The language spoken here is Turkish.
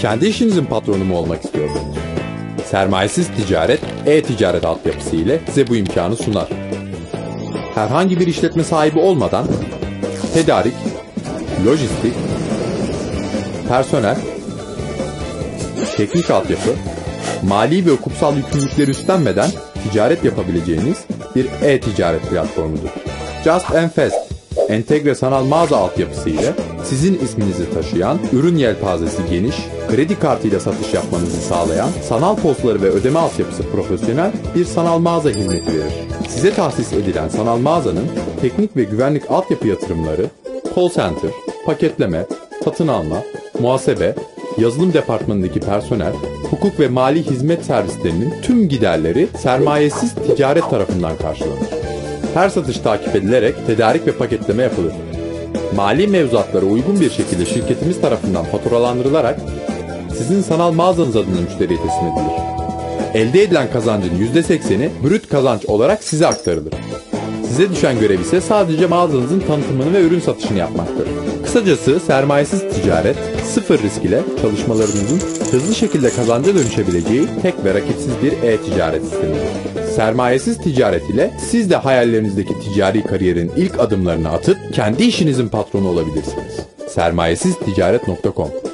Kendi işinizin patronu mu olmak istiyorsunuz? Sermayesiz ticaret, e-ticaret altyapısı ile size bu imkanı sunar. Herhangi bir işletme sahibi olmadan tedarik, lojistik, personel, teknik altyapı, mali ve hukuksal yükümlülükleri üstlenmeden ticaret yapabileceğiniz bir e-ticaret platformudur. Just and Fast, entegre sanal mağaza altyapısı ile sizin isminizi taşıyan, ürün yelpazesi geniş, kredi kartıyla satış yapmanızı sağlayan, sanal postları ve ödeme altyapısı profesyonel bir sanal mağaza hizmeti verir. Size tahsis edilen sanal mağazanın teknik ve güvenlik altyapı yatırımları, call center, paketleme, satın alma, muhasebe, yazılım departmanındaki personel, hukuk ve mali hizmet servislerinin tüm giderleri sermayesiz ticaret tarafından karşılanır. Her satış takip edilerek tedarik ve paketleme yapılır. Mali mevzuatlara uygun bir şekilde şirketimiz tarafından faturalandırılarak sizin sanal mağazanız adına müşteriye teslim edilir. Elde edilen kazancın %80'i brüt kazanç olarak size aktarılır. Size düşen görev ise sadece mağazanızın tanıtımını ve ürün satışını yapmaktır. Kısacası sermayesiz ticaret, sıfır risk ile çalışmalarınızın hızlı şekilde kazanca dönüşebileceği tek ve rakipsiz bir e-ticaret sistemidir. Sermayesiz ticaret ile siz de hayallerinizdeki ticari kariyerin ilk adımlarını atıp kendi işinizin patronu olabilirsiniz. Sermayesizticaret.com